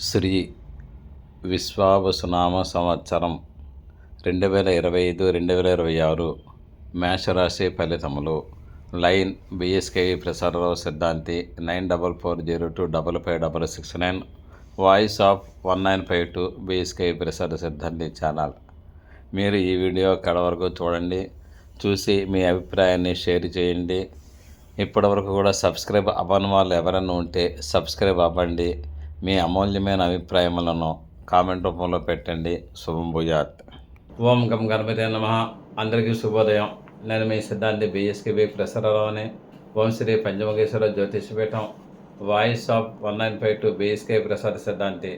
శ్రీ విశ్వావసునామ సంవత్సరం రెండు వేల ఇరవై ఐదు రెండు వేల ఇరవై ఆరు మేషరాశి ఫలితములు. Line BSKV Prasararao Siddhanti nine double four zero two double five double six nine. Voice of one nine five two BSKV Prasara Siddhanti channel. మీరు ఈ వీడియో అక్కడ వరకు చూడండి. చూసి మీ అభిప్రాయాన్ని షేర్ చేయండి. ఇప్పటివరకు కూడా సబ్స్క్రైబ్ అవ్వని వాళ్ళు ఎవరైనా ఉంటే సబ్స్క్రైబ్ అవ్వండి. మీ అమూల్యమైన అభిప్రాయములను కామెంట్ రూపంలో పెట్టండి. శుభం భూయాత్. ఓం గం గణపతి నమ. అందరికీ శుభోదయం. నేను మీ సిద్ధాంతి బిఎస్కేబి ప్రసరరావు అని ఓం Shri Panchamageshwara Jyotishpeetham voice of one nine five two BSK Prasad Siddhanti.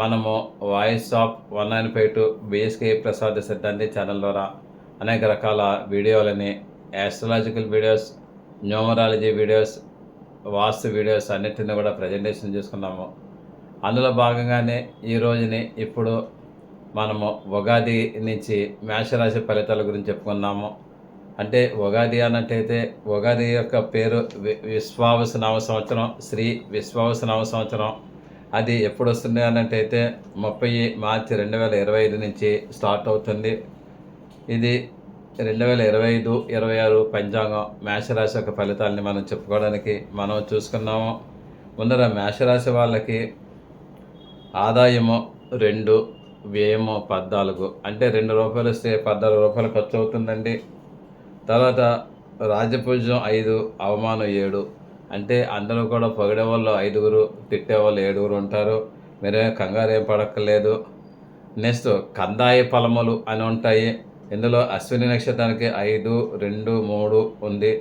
మనము voice of one nine five two BSK Prasad Siddhanti channel ద్వారా అనేక రకాల వీడియోలని astrological videos numerology videos vastu videos అన్నిటిని కూడా ప్రజెంటేషన్ చేసుకున్నాము. అందులో భాగంగానే ఈ రోజుని ఇప్పుడు మనము ఉగాది నుంచి మేషరాశి ఫలితాల గురించి చెప్పుకున్నాము. అంటే ఉగాది అన్నట్టయితే ఉగాది యొక్క పేరు వి- విశ్వావస నామ సంవత్సరం శ్రీ విశ్వావస నామ సంవత్సరం. అది ఎప్పుడు వస్తుంది అన్నట్టయితే ముప్పై మార్చి రెండు వేల ఇరవై ఐదు నుంచి స్టార్ట్ అవుతుంది. ఇది రెండు వేల ఇరవై ఐదు ఇరవై ఆరు పంచాంగం మేషరాశి యొక్క ఫలితాలని మనం చెప్పుకోవడానికి మనం చూసుకున్నాము. ముందర మేషరాశి వాళ్ళకి ఆదాయము రెండు వ్యయము పద్నాలుగు. అంటే రెండు రూపాయలు వస్తే పద్నాలుగు రూపాయలు ఖర్చు అవుతుందండి. తర్వాత రాజపూజ్యం ఐదు అవమానం ఏడు. అంటే అందరూ కూడా పొగిడే వాళ్ళు ఐదుగురు తిట్టే వాళ్ళు ఏడుగురు ఉంటారు. మీరేం కంగారు ఏం పడక్కర్లేదు. నెక్స్ట్ కందాయ ఫలములు అని ఉంటాయి. ఇందులో అశ్విని నక్షత్రానికి ఐదు రెండు మూడు ఉంది.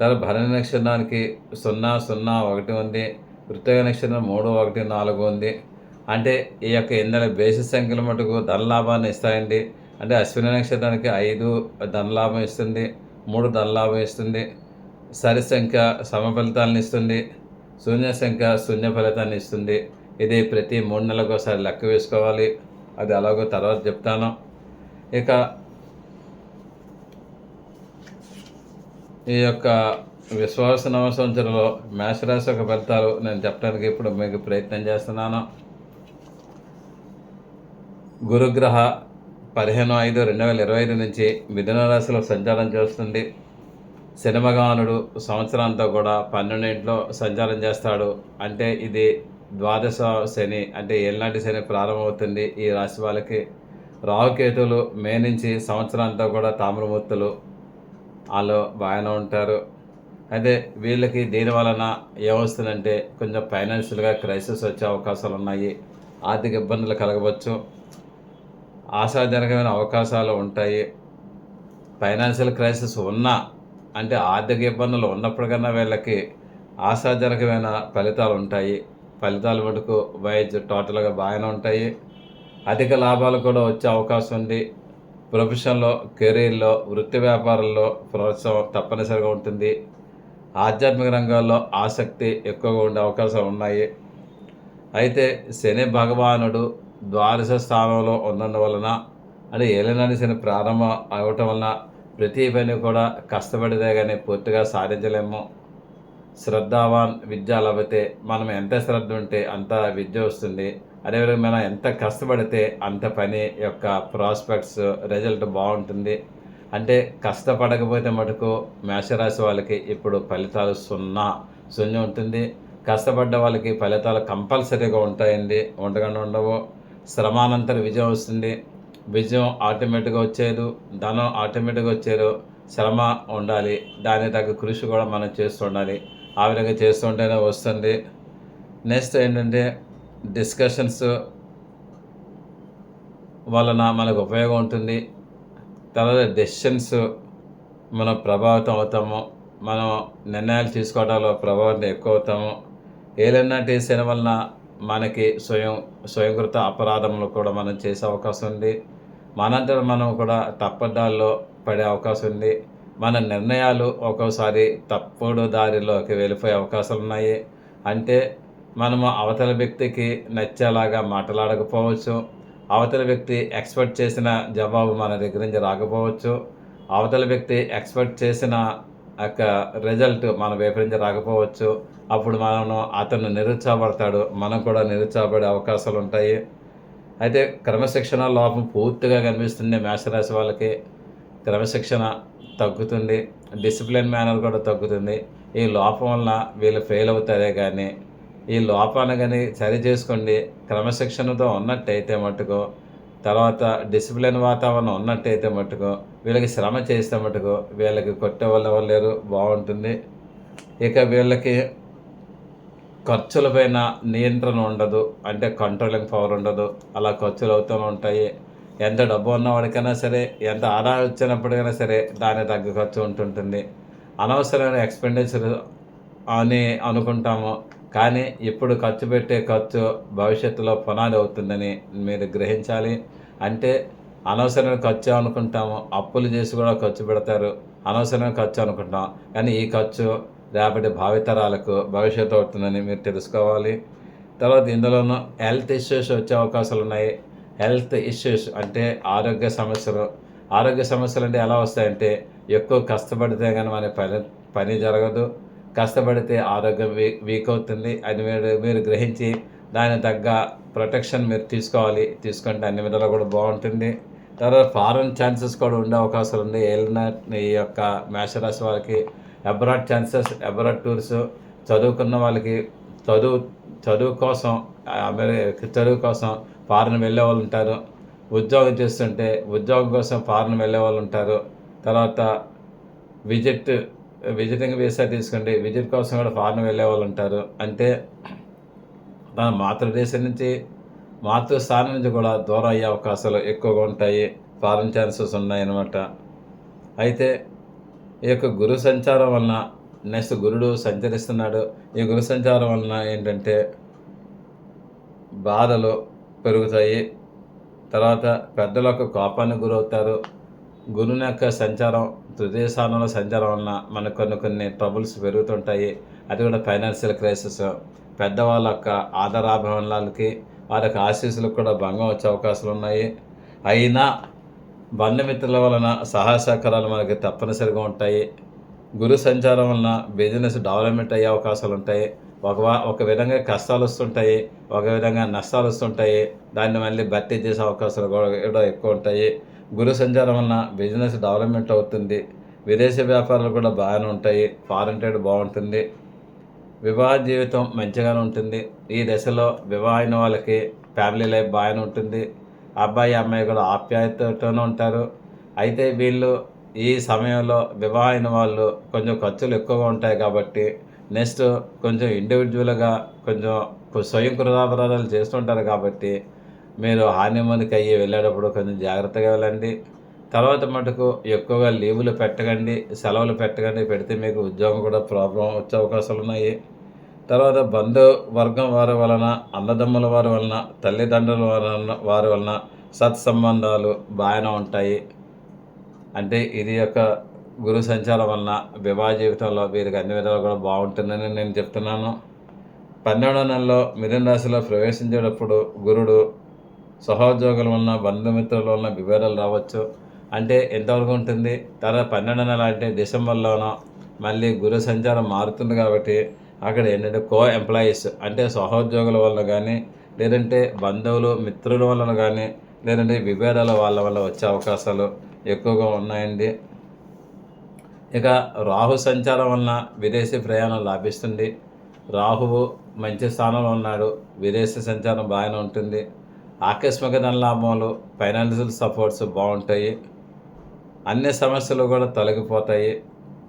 తర్వాత భరణి నక్షత్రానికి సున్నా సున్నా ఒకటి ఉంది. కృతక నక్షత్రం మూడు ఒకటి నాలుగు ఉంది. అంటే ఈ యొక్క ఇంధన బేసిస్ సంఖ్యల మటుకు ధనలాభాన్ని ఇస్తాయండి. అంటే అశ్విని నక్షత్రానికి ఐదు ధనలాభం ఇస్తుంది మూడు ధనలాభం ఇస్తుంది. సరి సంఖ్య సమ ఫలితాలను ఇస్తుంది శూన్య సంఖ్య శూన్య ఫలితాన్ని ఇస్తుంది. ఇది ప్రతి మూడు నెలలకు ఒకసారి లెక్క వేసుకోవాలి. అది అలాగో తర్వాత చెప్తాను. ఇక ఈ యొక్క విశ్వాస నవ సంవత్సరంలో మేషరాశి యొక్క ఫలితాలు నేను చెప్పడానికి ఇప్పుడు మీకు ప్రయత్నం చేస్తున్నాను. గురుగ్రహ పదిహేను ఐదు రెండు వేల ఇరవై ఐదు నుంచి మిథున రాశిలో సంచారం చేస్తుంది. శని సంవత్సరంతో కూడా పన్నెండింట్లో సంచారం చేస్తాడు. అంటే ఇది ద్వాదశ శని అంటే ఏళ్ళనాటి శని ప్రారంభమవుతుంది ఈ రాశి వాళ్ళకి. రావుకేతులు మే నుంచి సంవత్సరంతో కూడా తామ్రమూర్తులు వాళ్ళు బాగానే ఉంటారు. అయితే వీళ్ళకి దీని వలన ఏమొస్తుందంటే కొంచెం ఫైనాన్షియల్గా క్రైసిస్ వచ్చే అవకాశాలు ఉన్నాయి. ఆర్థిక ఇబ్బందులు కలగవచ్చు. ఆశాజనకమైన అవకాశాలు ఉంటాయి. ఫైనాన్షియల్ క్రైసిస్ ఉన్నా అంటే ఆర్థిక ఇబ్బందులు ఉన్నప్పటికన్నా వీళ్ళకి ఆశాజనకమైన ఫలితాలు ఉంటాయి. ఫలితాలు మటుకు వైజ్ టోటల్గా బాగానే ఉంటాయి. అధిక లాభాలు కూడా వచ్చే అవకాశం ఉంది. ప్రొఫెషన్లో కెరీర్లో వృత్తి వ్యాపారంలో ప్రోత్సాహం తప్పనిసరిగా ఉంటుంది. ఆధ్యాత్మిక రంగాల్లో ఆసక్తి ఎక్కువగా ఉండే అవకాశాలు ఉన్నాయి. అయితే శని భగవానుడు ద్వాదశ స్థానంలో ఉన్నందువలన అంటే ఏలినాటి శని ప్రారంభం అవటం వలన ప్రతి పని కూడా కష్టపడితే కానీ పూర్తిగా సాధించలేము. శ్రద్ధావాన్ విద్య లభితే మనం ఎంత శ్రద్ధ ఉంటే అంత విద్య వస్తుంది. అదేవిధంగా మనం ఎంత కష్టపడితే అంత పని యొక్క ప్రాస్పెక్ట్స్ రిజల్ట్ బాగుంటుంది. అంటే కష్టపడకపోతే మటుకు మేషరాశి వాళ్ళకి ఇప్పుడు ఫలితాలు సున్నా శూన్యం ఉంటుంది. కష్టపడ్డ వాళ్ళకి ఫలితాలు కంపల్సరీగా ఉంటాయండి. ఉండకుండా ఉండవు. శ్రమానంతర విజయం వస్తుంది. విజయం ఆటోమేటిక్గా వచ్చేది. ధనం ఆటోమేటిక్గా వచ్చేది. శ్రమ ఉండాలి. దానికి తగ్గ కృషి కూడా మనం చేస్తుండాలి ఆ విధంగా చేస్తుంటేనే వస్తుంది. నెక్స్ట్ ఏంటంటే డిస్కషన్స్ వలన మనకు ఉపయోగం ఉంటుంది. తర్వాత డెసిషన్స్ మనం ప్రభావితం అవుతాము. మనం నిర్ణయాలు తీసుకోవడంలో ప్రభావితం ఎక్కువ అవుతాము. ఏలన్నాటి శని వలన మనకి స్వయం స్వయంకృత అపరాధములు కూడా మనం చేసే అవకాశం ఉంది. మనంతరం మనం కూడా తప్పదాల్లో పడే అవకాశం ఉంది. మన నిర్ణయాలు ఒక్కోసారి తప్పుడు దారిలోకి వెళ్ళిపోయే అవకాశాలు ఉన్నాయి. అంటే మనము అవతల వ్యక్తికి నచ్చేలాగా మాట్లాడకపోవచ్చు. అవతల వ్యక్తి ఎక్స్పెక్ట్ చేసిన జవాబు మన దగ్గర నుంచి రాకపోవచ్చు. అవతల వ్యక్తి ఎక్స్పెక్ట్ చేసిన యొక్క రిజల్ట్ మన వైపు నుంచి రాకపోవచ్చు. అప్పుడు మనం అతను నిరుత్సాహపడతాడు. మనం కూడా నిరుత్సాహపడే అవకాశాలు ఉంటాయి. అయితే క్రమశిక్షణ లోపం పూర్తిగా కనిపిస్తుంది మేషరాశి వాళ్ళకి. క్రమశిక్షణ తగ్గుతుంది డిసిప్లిన్ మేనర్ కూడా తగ్గుతుంది. ఈ లోపం వల్ల వీళ్ళు ఫెయిల్ అవుతారే కానీ ఈ లోపాన్ని కానీ సరి చేసుకోండి. క్రమశిక్షణతో ఉన్నట్టయితే మటుకు తర్వాత డిసిప్లిన్ వాతావరణం ఉన్నట్టయితే మటుకు వీళ్ళకి శ్రమ చేస్తే మటుకు వీళ్ళకి కొట్టే వాళ్ళు ఎవరు లేరు బాగుంటుంది. ఇక వీళ్ళకి ఖర్చులపైన నియంత్రణ ఉండదు. అంటే కంట్రోలింగ్ పవర్ ఉండదు. అలా ఖర్చులు అవుతూ ఉంటాయి. ఎంత డబ్బు ఉన్నవాడికైనా సరే ఎంత ఆదాయం వచ్చినప్పటికైనా సరే దాని తగ్గ ఖర్చు ఉంటుంటుంది. అనవసరమైన ఎక్స్పెండిచర్ అని అనుకుంటాము. కానీ ఇప్పుడు ఖర్చు పెట్టే ఖర్చు భవిష్యత్తులో పునాది అవుతుందని మీరు గ్రహించాలి. అంటే అనవసరమైన ఖర్చు అనుకుంటాము. అప్పులు చేసి కూడా ఖర్చు పెడతారు. అనవసరమైన ఖర్చు అనుకుంటాం. కానీ ఈ ఖర్చు రేపటి భావితరాలకు భవిష్యత్తు అవుతుందని మీరు తెలుసుకోవాలి. తర్వాత ఇందులోనూ హెల్త్ ఇష్యూస్ వచ్చే అవకాశాలు ఉన్నాయి హెల్త్ ఇష్యూస్ అంటే ఆరోగ్య సమస్యలు ఆరోగ్య సమస్యలు అంటే ఎలా వస్తాయంటే ఎక్కువ కష్టపడితే కానీ మన పని పని జరగదు. కష్టపడితే ఆరోగ్యం వీక్ వీక్ అవుతుంది. అది మీరు మీరు గ్రహించి దాని తగ్గ ప్రొటెక్షన్ మీరు తీసుకోవాలి. తీసుకుంటే అన్ని విధాలు కూడా బాగుంటుంది. తర్వాత ఫారెన్ ఛాన్సెస్ కూడా ఉండే అవకాశాలు ఉంది ఏలిన ఈ యొక్క మేషరాశి వారికి. Abroad chances abroad tours. చదువుకున్న వాళ్ళకి చదువు చదువు కోసం చదువు కోసం ఫారెన్ వెళ్ళే వాళ్ళు ఉంటారు. ఉద్యోగం చేస్తుంటే ఉద్యోగం కోసం ఫారెన్ వెళ్ళే వాళ్ళు ఉంటారు. తర్వాత విజిట్ విజిటింగ్ వీసా తీసుకోండి. విజిట్ కోసం కూడా ఫారెన్ వెళ్ళే వాళ్ళు ఉంటారు. అంటే తన మాతృదేశం నుంచి మాతృస్థానం నుంచి కూడా దూరం అయ్యే అవకాశాలు ఎక్కువగా ఉంటాయి. ఫారెన్ ఛాన్సెస్ ఉన్నాయన్నమాట అయితే ఈ యొక్క గురు సంచారం వలన నెక్స్ట్ గురుడు సంచరిస్తున్నాడు. ఈ గురు సంచారం వలన ఏంటంటే బాధలు పెరుగుతాయి. తర్వాత పెద్దలకు కోపానికి గురవుతారు. గురువుని యొక్క సంచారం తృతీయ స్థానంలో సంచారం వలన మనకు కొన్ని కొన్ని ట్రబుల్స్ పెరుగుతుంటాయి. అది కూడా ఫైనాన్షియల్ క్రైసిస్ పెద్దవాళ్ళ యొక్క ఆదరాభిమానాలకి వారి యొక్క ఆశీస్సులకు కూడా భంగం వచ్చే అవకాశాలు ఉన్నాయి. అయినా బంధుమిత్రుల వలన సహాయ సహకారాలు మనకి తప్పనిసరిగా ఉంటాయి. గురు సంచారం వలన బిజినెస్ డెవలప్మెంట్ అయ్యే అవకాశాలు ఉంటాయి. ఒక ఒక విధంగా కష్టాలు వస్తుంటాయి ఒక విధంగా నష్టాలు వస్తుంటాయి దాన్ని మళ్ళీ భర్తీ చేసే అవకాశాలు కూడా కూడా ఎక్కువ ఉంటాయి గురు సంచారం వలన బిజినెస్ డెవలప్మెంట్ అవుతుంది. విదేశీ వ్యాపారాలు కూడా బాగానే ఉంటాయి. ఫారెన్ ట్రేడ్ బాగుంటుంది. వివాహ జీవితం మంచిగానే ఉంటుంది. ఈ దశలో వివాహ అయిన వాళ్ళకి ఫ్యామిలీ లైఫ్ బాగానే ఉంటుంది. అబ్బాయి అమ్మాయి కూడా ఆప్యాయతతోనే ఉంటారు. అయితే వీళ్ళు ఈ సమయంలో వివాహ అయిన వాళ్ళు కొంచెం ఖర్చులు ఎక్కువగా ఉంటాయి కాబట్టి నెక్స్ట్ కొంచెం ఇండివిజువల్గా కొంచెం స్వయం కృతాపరాధాలు చేస్తుంటారు కాబట్టి మీరు హానిమూన్కి అయ్యి వెళ్ళేటప్పుడు కొంచెం జాగ్రత్తగా వెళ్ళండి. తర్వాత మటుకు ఎక్కువగా లీవులు పెట్టకండి సెలవులు పెట్టకండి పెడితే మీకు ఉద్యోగం కూడా ప్రాబ్లం వచ్చే అవకాశాలు ఉన్నాయి. తర్వాత బంధు వర్గం వారి వలన అన్నదమ్ముల వారి వలన తల్లిదండ్రుల వలన వారి వలన సత్సంబంధాలు బాగానే ఉంటాయి. అంటే ఇది యొక్క గురు సంచారం వలన వివాహ జీవితంలో వీరికి అన్ని విధాలు కూడా బాగుంటుందని నేను చెప్తున్నాను. పన్నెండో నెలలో మిథున రాశిలో ప్రవేశించేటప్పుడు గురుడు సహోద్యోగుల వలన బంధుమిత్రుల వలన విభేదాలు రావచ్చు. అంటే ఎంతవరకు ఉంటుంది? తర్వాత పన్నెండు నెల అంటే డిసెంబర్లోనో మళ్ళీ గురు సంచారం మారుతుంది కాబట్టి అక్కడ ఏంటంటే కో ఎంప్లాయీస్ అంటే సహోద్యోగుల వల్ల కానీ లేదంటే బంధువులు మిత్రుల వలన కానీ లేదంటే విభేదాల వాళ్ళ వల్ల వచ్చే అవకాశాలు ఎక్కువగా ఉన్నాయండి. ఇక రాహు సంచారం వలన విదేశీ ప్రయాణం లాభిస్తుంది. రాహువు మంచి స్థానంలో ఉన్నాడు. విదేశీ సంచారం బాగానే ఉంటుంది. ఆకస్మిక ధనలాభములు ఫైనాన్షియల్ సపోర్ట్స్ బాగుంటాయి. అన్ని సమస్యలు కూడా తొలగిపోతాయి.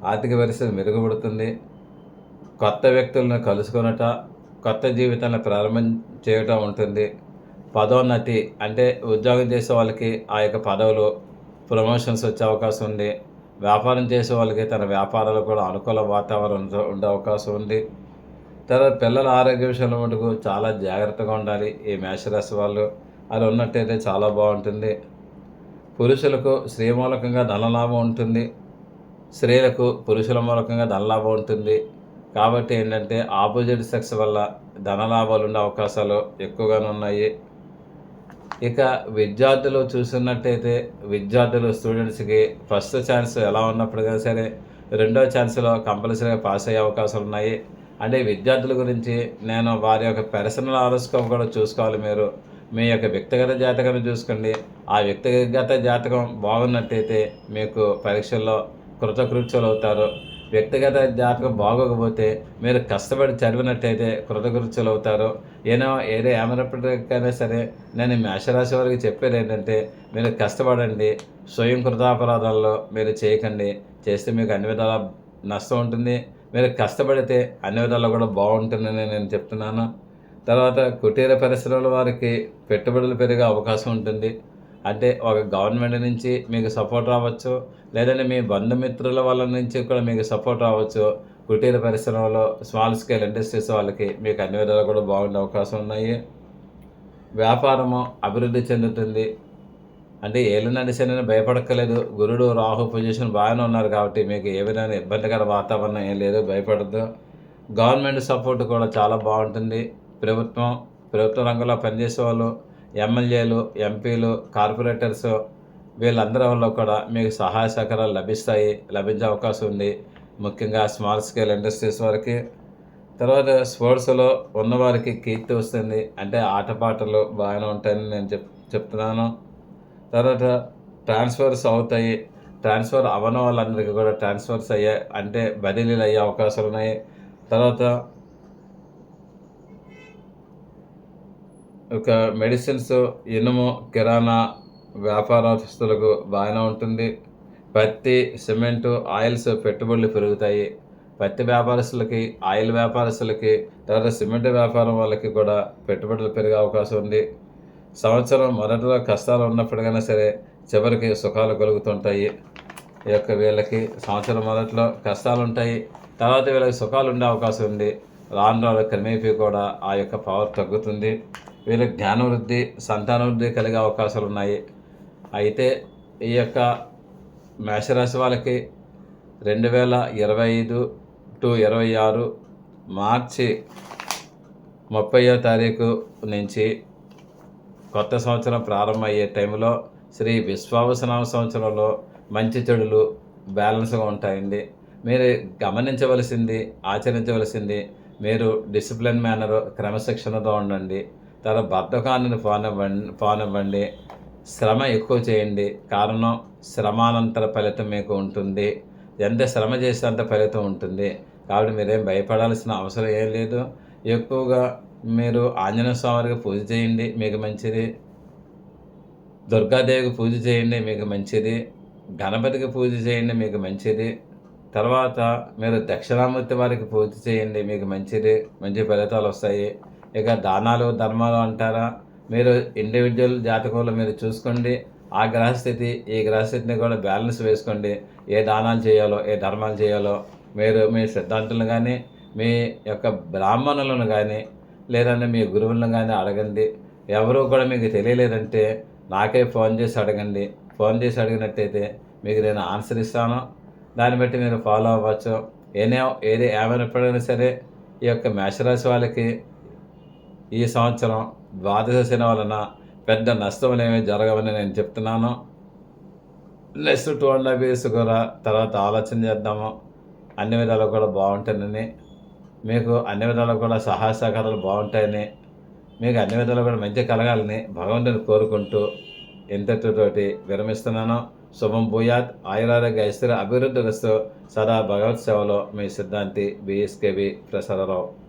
ఆర్థిక పరిస్థితి మెరుగుపడుతుంది. కొత్త వ్యక్తులను కలుసుకొనట కొత్త జీవితాన్ని ప్రారంభం చేయటం ఉంటుంది. పదోన్నతి అంటే ఉద్యోగం చేసే వాళ్ళకి ఆ యొక్క పదవులు ప్రమోషన్స్ వచ్చే అవకాశం ఉంది. వ్యాపారం చేసే వాళ్ళకి తన వ్యాపారాలు కూడా అనుకూల వాతావరణం ఉండే- అవకాశం ఉంది. తర్వాత పిల్లల ఆరోగ్య విషయంలో మటుకు చాలా జాగ్రత్తగా ఉండాలి. ఈ మేషరాశి వాళ్ళు అది ఉన్నట్టయితే చాలా బాగుంటుంది. పురుషులకు స్త్రీ మూలకంగా ధనలాభం ఉంటుంది. స్త్రీలకు పురుషుల మూలకంగా ధనలాభం ఉంటుంది. కాబట్టి ఏంటంటే ఆపోజిట్ సెక్స్ వల్ల ధనలాభాలు ఉండే అవకాశాలు ఎక్కువగానే ఉన్నాయి. ఇక విద్యార్థులు చూసినట్టయితే విద్యార్థులు స్టూడెంట్స్కి ఫస్ట్ ఛాన్స్ ఎలా ఉన్నప్పటికీ సరే రెండో ఛాన్స్లో కంపల్సరీగా పాస్ అయ్యే అవకాశాలు ఉన్నాయి. అంటే విద్యార్థుల గురించి నేను వారి యొక్క పర్సనల్ ఆరోస్కోప్ కూడా చూసుకోవాలి మీరు. మీ యొక్క వ్యక్తిగత జాతకాన్ని చూసుకోండి. ఆ వ్యక్తిగత జాతకం బాగున్నట్టయితే మీకు పరీక్షల్లో కృతకృత్యులు అవుతారు. వ్యక్తిగత జాతకం బాగోకపోతే మీరు కష్టపడి చదివినట్టయితే కృతకృత్యులు అవుతారు ఏదో ఏదో ఏమైనప్పటికైనా సరే నేను మేషరాశి వారికి చెప్పేది ఏంటంటే మీరు కష్టపడండి స్వయం కృతాపరాధాల్లో మీరు చేయకండి. చేస్తే మీకు అన్ని విధాల నష్టం ఉంటుంది. మీరు కష్టపడితే అన్ని విధాలు కూడా బాగుంటుందని నేను చెప్తున్నాను. తర్వాత కుటీర పరిశ్రమల వారికి పెట్టుబడులు పెరిగే అవకాశం ఉంటుంది. అంటే ఒక గవర్నమెంట్ నుంచి మీకు సపోర్ట్ రావచ్చు లేదంటే మీ బంధుమిత్రుల వాళ్ళ నుంచి కూడా మీకు సపోర్ట్ రావచ్చు. కుటీర పరిశ్రమలో స్మాల్ స్కేల్ ఇండస్ట్రీస్ వాళ్ళకి మీకు అన్ని విధాలు కూడా బాగుండే అవకాశం ఉన్నాయి. వ్యాపారము అభివృద్ధి చెందుతుంది. అంటే ఏళ్ళు నడిచిన భయపడక్కలేదు గురుడు రాహు పొజిషన్ బాగానే ఉన్నారు కాబట్టి మీకు ఏ విధమైన ఇబ్బందికర వాతావరణం ఏం లేదు భయపడద్దు. గవర్నమెంట్ సపోర్ట్ కూడా చాలా బాగుంటుంది. ప్రభుత్వం ప్రభుత్వ రంగంలో పనిచేసే వాళ్ళు ఎమ్మెల్యేలు ఎంపీలు కార్పొరేటర్స్ వీళ్ళందరి వల్ల కూడా మీకు సహాయ సహకారాలు లభిస్తాయి లభించే అవకాశం ఉంది. ముఖ్యంగా స్మాల్ స్కేల్ ఇండస్ట్రీస్ వారికి. తర్వాత స్పోర్ట్స్లో ఉన్నవారికి కీర్తి వస్తుంది. అంటే ఆటపాటలు బాగానే ఉంటాయని నేను చెప్ చెప్తున్నాను. తర్వాత ట్రాన్స్ఫర్స్ అవుతాయి. ట్రాన్స్ఫర్ అవ్వని వాళ్ళందరికీ కూడా ట్రాన్స్ఫర్స్ అయ్యాయి అంటే బదిలీలు అయ్యే అవకాశాలు ఉన్నాయి. తర్వాత ఒక మెడిసిన్స్ ఇనుము కిరాణా వ్యాపారస్తులకు బాగానే ఉంటుంది. పత్తి సిమెంటు ఆయిల్స్ పెట్టుబడులు పెరుగుతాయి. పత్తి వ్యాపారస్తులకి ఆయిల్ వ్యాపారస్తులకి తర్వాత సిమెంట్ వ్యాపారం వాళ్ళకి కూడా పెట్టుబడులు పెరిగే అవకాశం ఉంది. సంవత్సరం మొదటిలో కష్టాలు ఉన్నప్పటికైనా సరే చివరికి సుఖాలు కలుగుతుంటాయి. ఈ యొక్క వీళ్ళకి సంవత్సరం మొదట్లో కష్టాలు ఉంటాయి. తర్వాత వీళ్ళకి సుఖాలు ఉండే అవకాశం ఉంది. రాను రాను క్రమేపీ కూడా ఆ యొక్క పవర్ తగ్గుతుంది. వీళ్ళకి జ్ఞానవృద్ధి సంతానవృద్ధి కలిగే అవకాశాలు ఉన్నాయి. అయితే ఈ యొక్క మేషరాశి వాళ్ళకి రెండు వేల ఇరవై ఐదు టు ఇరవై ఆరు మార్చి ముప్పయో తారీఖు నుంచి కొత్త సంవత్సరం ప్రారంభమయ్యే టైంలో శ్రీ విశ్వావసనామ సంవత్సరంలో మంచి చెడులు బ్యాలెన్స్గా ఉంటాయండి. మీరు గమనించవలసింది ఆచరించవలసింది మీరు డిసిప్లిన్ మేనర్ క్రమశిక్షణతో ఉండండి. తన బద్ధకాన్ని పోనివ్వండి పోనివ్వండి శ్రమ ఎక్కువ చేయండి. కారణం శ్రమానంతర ఫలితం మీకు ఉంటుంది. ఎంత శ్రమ చేస్తే అంత ఫలితం ఉంటుంది. కాబట్టి మీరేం భయపడాల్సిన అవసరం ఏం లేదు. ఎక్కువగా మీరు ఆంజనేయ స్వామికి పూజ చేయండి మీకు మంచిది. దుర్గాదేవికి పూజ చేయండి మీకు మంచిది. గణపతికి పూజ చేయండి మీకు మంచిది. తర్వాత మీరు దక్షిణామూర్తి వారికి పూజ చేయండి మీకు మంచిది. మంచి ఫలితాలు వస్తాయి. ఇక దానాలు ధర్మాలు అంటారా? మీరు ఇండివిజువల్ జాతకంలో మీరు చూసుకోండి. ఆ గ్రహస్థితి ఈ గ్రహస్థితిని కూడా బ్యాలెన్స్ వేసుకోండి. ఏ దానాలు చేయాలో ఏ ధర్మాలు చేయాలో. మీరు మీ సిద్ధాంతులను కానీ మీ యొక్క బ్రాహ్మణులను కానీ లేదంటే మీ గురువులను కానీ అడగండి. ఎవరు కూడా మీకు తెలియలేదంటే నాకే ఫోన్ చేసి అడగండి. ఫోన్ చేసి అడిగినట్టయితే మీకు నేను ఆన్సర్ ఇస్తాను. దాన్ని బట్టి మీరు ఫాలో అవ్వచ్చు. ఏనే ఏది ఏమైనప్పుడైనా సరే ఈ యొక్క మేషరాశి వాళ్ళకి ఈ సంవత్సరం ద్వాదశ శని వలన పెద్ద నష్టం అనేవి జరగవని నేను చెప్తున్నాను. Next two and half years కూడా తర్వాత ఆలోచన చేద్దాము. అన్ని విధాలు కూడా బాగుంటాయని. మీకు అన్ని విధాలు కూడా సహాయ సహకారాలు బాగుంటాయని. మీకు అన్ని విధాలు కూడా మంచి కలగాలని భగవంతుని కోరుకుంటూ ఇంతటితోటి విరమిస్తున్నాను. శుభం భూయాత్. ఆయురారోగ్య ఐశ్వర్య అభివృద్ధి సదా భగవత్ సేవలో మీ సిద్ధాంతి బిఎస్కేవి ప్రసరరావు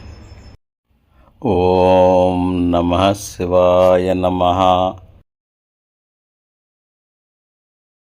ఓం నమ శివాయ నమ